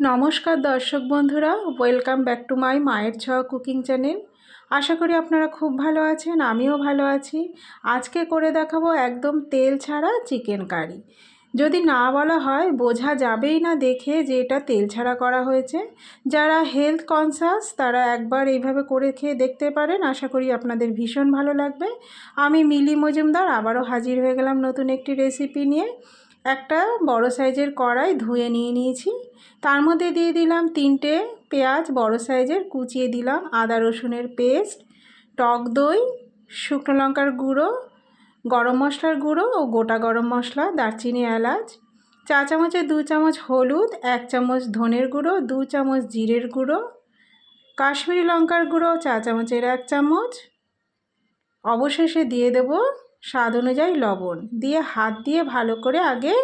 নমস্কার দর্শক বন্ধুরা ওয়েলকাম ব্যাক টু মাই মায়ের ছোঁয়া কুকিং চ্যানেল আশা করি আপনারা খুব ভালো আছেন, আমিও ভালো আছি। আজকে করে দেখাবো একদম তেল ছাড়া চিকেন কারি যদি না বলা হয়, বোঝা যাবেই না দেখে যে এটা তেল ছাড়া করা হয়েছে। যারা হেলথ কনসাস তারা একবার এইভাবে করে খেয়ে দেখতে পারেন। আশা করি আপনাদের ভীষণ ভালো লাগবে। আমি মিলি মজুমদার, আবারও হাজির হয়ে গেলাম নতুন একটি রেসিপি নিয়ে। একটা বড় সাইজের কড়াই ধুয়ে নিয়ে নিয়েছি। তার মধ্যে দিয়ে দিলাম তিনটে পেঁয়াজ বড় সাইজের, কুচিয়ে দিলাম আদা রসুনের পেস্ট, টক দই, শুকনো লঙ্কার গুঁড়ো, গরম মশলার গুঁড়ো ও গোটা গরম মশলা, দারচিনি, এলাচ, চা চামচে দু চামচ হলুদ, এক চামচ ধনের গুঁড়ো, দু চামচ জিরের গুঁড়ো, কাশ্মীরি লঙ্কার গুঁড়ো চা চামচের এক চামচ। অবশেষে দিয়ে দেব স্বাদ অনুযায়ী লবণ দিয়ে হাত দিয়ে ভালো করে আগে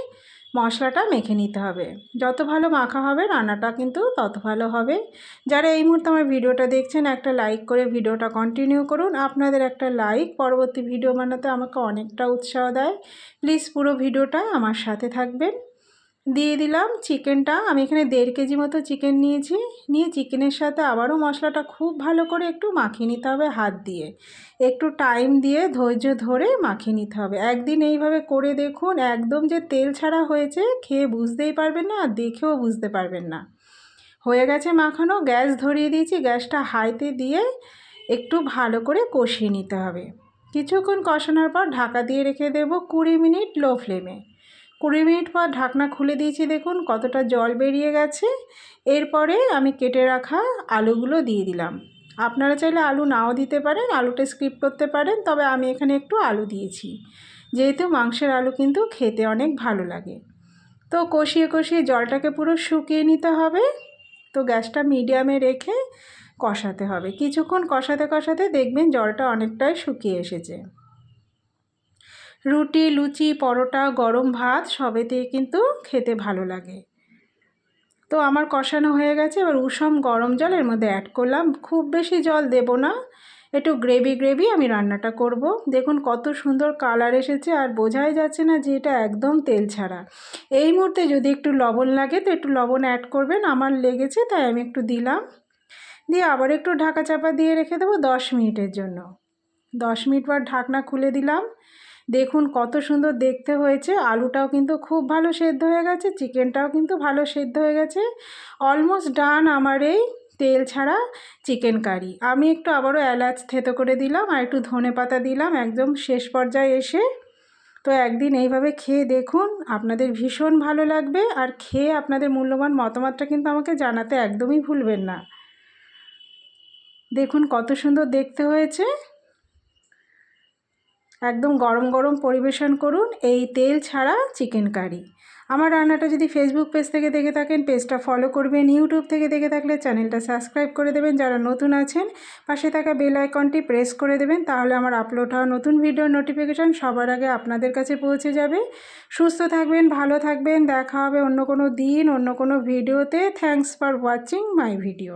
মশলাটা মেখে নিতে হবে। যত ভালো মাখা হবে, রান্নাটা কিন্তু তত ভালো হবে। যারা এই মুহূর্তে আমার ভিডিওটা দেখছেন, একটা লাইক করে ভিডিওটা কন্টিনিউ করুন। আপনাদের একটা লাইক পরবর্তী ভিডিও বানাতে আমাকে অনেকটা উৎসাহ দেয়। প্লিজ পুরো ভিডিওটা আমার সাথে থাকবেন। দিয়ে দিলাম চিকেনটা। আমি এখানে দেড় কেজি মতো চিকেন নিয়েছি। নিয়ে চিকেনের সাথে আবারও মশলাটা খুব ভালো করে একটু মাখিয়ে নিতে হবে হাত দিয়ে। একটু টাইম দিয়ে ধৈর্য ধরে মাখিয়ে নিতে হবে। একদিন এইভাবে করে দেখুন, একদম যে তেল ছাড়া হয়েছে, খেয়ে বুঝতেই পারবেন না আর দেখেও বুঝতে পারবেন না। হয়ে গেছে মাখানো, গ্যাস ধরিয়ে দিয়েছি। গ্যাসটা হাইতে দিয়ে একটু ভালো করে কষিয়ে নিতে হবে। কিছুক্ষণ কষানোর পর ঢাকা দিয়ে রেখে দেব কুড়ি মিনিট লো ফ্লেমে। কুড়ি মিনিট পর ঢাকনা খুলে দিয়েছি, দেখুন কতটা জল বেরিয়ে গেছে। এরপরে আমি কেটে রাখা আলুগুলো দিয়ে দিলাম। আপনারা চাইলে আলু নাও দিতে পারেন, আলুটা স্কিপ করতে পারেন, তবে আমি এখানে একটু আলু দিয়েছি। যেহেতু মাংসের আলু কিন্তু খেতে অনেক ভালো লাগে। তো কষিয়ে কষিয়ে জলটাকে পুরো শুকিয়ে নিতে হবে। তো গ্যাসটা মিডিয়ামে রেখে কষাতে হবে। কিছুক্ষণ কষাতে কষাতে দেখবেন জলটা অনেকটাই শুকিয়ে এসেছে। রুটি, লুচি, পরোটা, গরম ভাত সবেতেই কিন্তু খেতে ভালো লাগে। তো আমার কষানো হয়ে গেছে, এবার উষম গরম জল এর মধ্যে অ্যাড করলাম। খুব বেশি জল দেব না, একটু গ্রেভি গ্রেভি আমি রান্নাটা করব। দেখুন কত সুন্দর কালার এসেছে আর বোঝাই যাচ্ছে না যে এটা একদম তেল ছাড়া। এই মুহূর্তে যদি একটু লবণ লাগে তো একটু লবণ অ্যাড করবেন, আমার লেগেছে তাই আমি একটু দিলাম। দিয়ে আবার একটু ঢাকা চাপা দিয়ে রেখে দেবো দশ মিনিটের জন্য। দশ মিনিট পর ঢাকনা খুলে দিলাম। দেখুন কত সুন্দর দেখতে হয়েছে। আলুটাও কিন্তু খুব ভালো সেদ্ধ হয়ে গেছে, চিকেনটাও কিন্তু ভালো সেদ্ধ হয়ে গেছে। অলমোস্ট ডান আমার এই তেল ছাড়া চিকেন কারি। আমি একটু আবারও এলাচ থেতো করে দিলাম আর একটু ধনে পাতা দিলাম একদম শেষ পর্যায়ে এসে। তো একদিন এইভাবে খেয়ে দেখুন, আপনাদের ভীষণ ভালো লাগবে আর খেয়ে আপনাদের মূল্যবান মতামতটা কিন্তু আমাকে জানাতে একদমই ভুলবেন না। দেখুন কত সুন্দর দেখতে হয়েছে। একদম গরম গরম পরিবেশন করুন। এই তেল ছাড়া চিকেন কারি আমার রান্নাটা যদি ফেসবুক পেজ থেকে দেখে থাকেন পেজটা ফলো করবেন। ইউটিউব থেকে দেখে থাকলে চ্যানেলটা সাবস্ক্রাইব করে দেবেন। যারা নতুন আছেন, পাশে থাকা বেল আইকনটি প্রেস করে দেবেন। তাহলে আমার আপলোড হওয়া নতুন ভিডিওর নোটিফিকেশান সবার আগে আপনাদের কাছে পৌঁছে যাবে। সুস্থ থাকবেন, ভালো থাকবেন। দেখা হবে অন্য কোনো দিন, অন্য কোনো ভিডিওতে thanks for watching my video